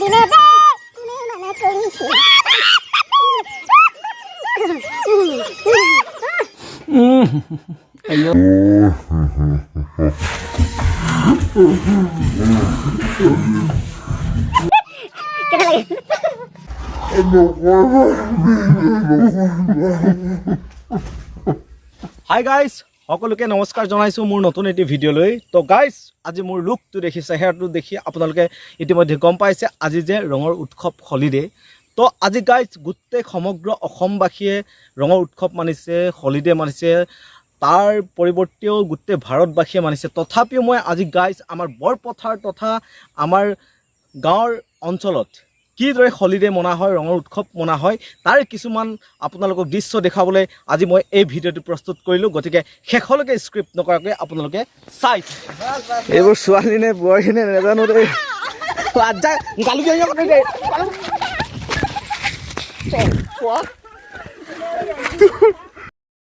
de novo. Hi guys, সকলোকে নমস্কাৰ জনাইছোঁ মোৰ নতুন এটি ভিডিঅ'লৈ তো গাইজ আজি মোৰ লুকটো দেখিছে হেয়াৰটো দেখি আপোনালোকে ইতিমধ্যে গম পাইছে, আজি যে ৰঙৰ উৎসৱ হলিডে তো আজি গাইজ গোটেই সমগ্ৰ অসমবাসীয়ে ৰঙৰ উৎসৱ মানিছে হলিডে মানিছে, তাৰ পৰিৱৰ্তেও গোটেই ভাৰতবাসীয়ে মানিছে। তথাপিও মই আজি গাইজ আমাৰ বৰপথাৰ তথা আমাৰ গাঁৱৰ অঞ্চলত কিদৰে হলিডে মনা হয় ৰঙৰ উৎসৱ মনা হয় তাৰ কিছুমান আপোনালোকক দৃশ্য দেখুৱাবলৈ আজি মই এই ভিডিঅ'টো প্ৰস্তুত কৰিলোঁ। গতিকে শেষলৈকে স্ক্ৰিপ্ট নকৰাকৈ আপোনালোকে চাই এইবোৰ ছোৱালী নে বোৱাৰী নে নাজানো দেই।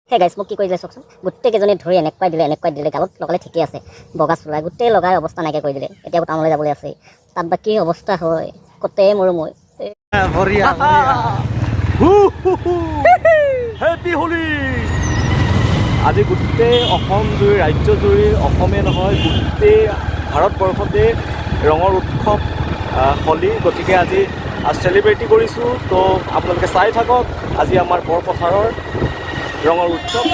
সেই গাইছ মোক কি কৰি দিলে চাওকচোন গোটেইকেইজনী ধৰি এনেকুৱাই দিলে এনেকুৱাই দিলে গালত লগালে ঠিকেই আছে। বগা চোলাই গোটেই লগাই অৱস্থা নাইকিয়া কৰি দিলে। এতিয়া টাউনলৈ যাবলৈ আছে তাত বা কি অৱস্থা হয়। মই। বঢ়িয়া হেপী হোলী আজি গোটেই ৰাজ্য জুৰি, অসমে নহয়, গোটেই ভাৰতবৰ্ষতে ৰঙৰ উৎসৱ হোলী, গতিকে আজি চেলিব্ৰেটি কৰিছোঁ। তো, আপোনালোকে চাই থাকক, আজি আমাৰ বৰপথাৰৰ ৰঙৰ উৎসৱ।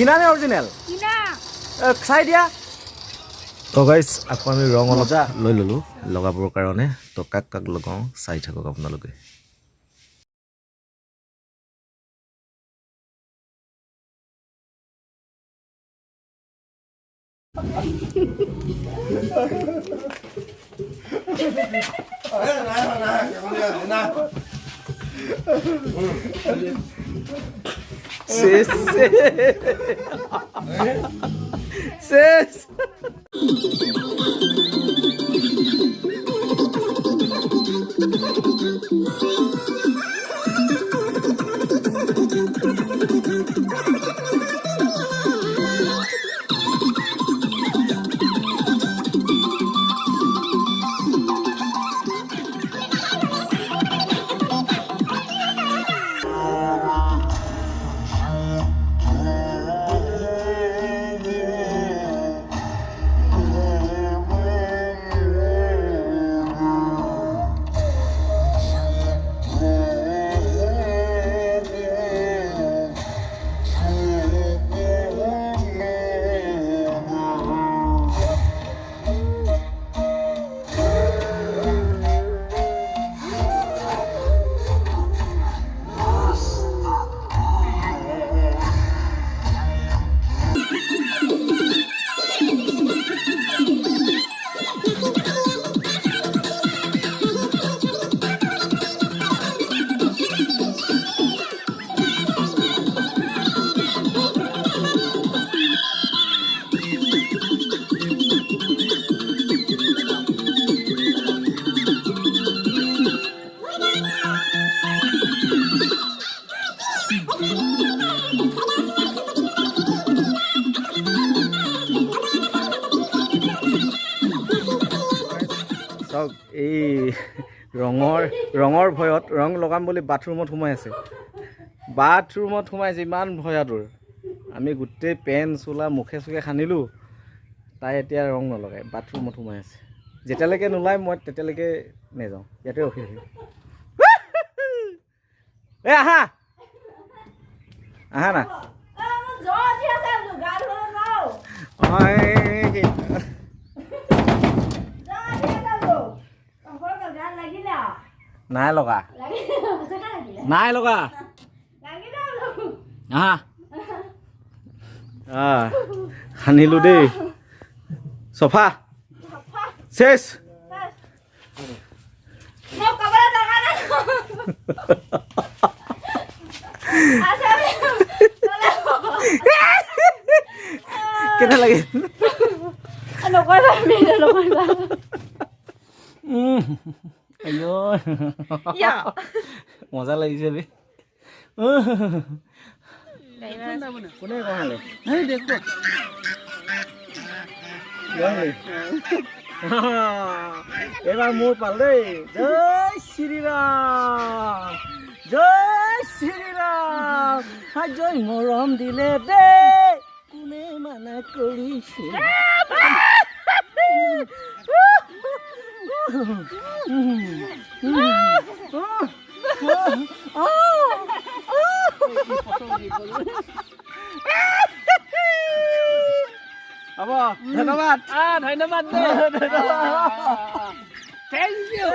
কিনা নে অৰিজিনেল চাই দিয়া। তো গাইজ আকৌ আমি ৰং অলপ লৈ ল'লোঁ লগাবৰ কাৰণে। তো কাক কাক লগাওঁ চাই থাকক আপোনালোকে। Cês. Cês. Cês. চাওক এই ৰঙৰ ৰঙৰ ভয়ত ৰং লগাম বুলি বাথৰুমত সোমাই আছে। বাথৰুমত সোমাইছে ইমান ভয়াতুৰ আমি গোটেই পেণ্ট চোলা মুখে চুখে সানিলোঁ তাই এতিয়া ৰং নলগাই বাথৰুমত সোমাই আছে। যেতিয়ালৈকে নোলায় মই তেতিয়ালৈকে নেযাওঁ ইয়াতে ৰখি থাকিম। এই আহা! আহা না। नाही लोका नाही लोका हा हानिलू दे सोफा शेष किती लागेल नको ইয়া মজা লাগিছে বে কোনে কহালে এবাৰ মোৰ পাল দেই জয় শ্ৰীৰাম জয় শ্ৰীৰাম হা জয় মৰম দিলে দেই কোনে মানা เอาบ่ธน้ำมันอ่าธนบัตรเด้อ thank you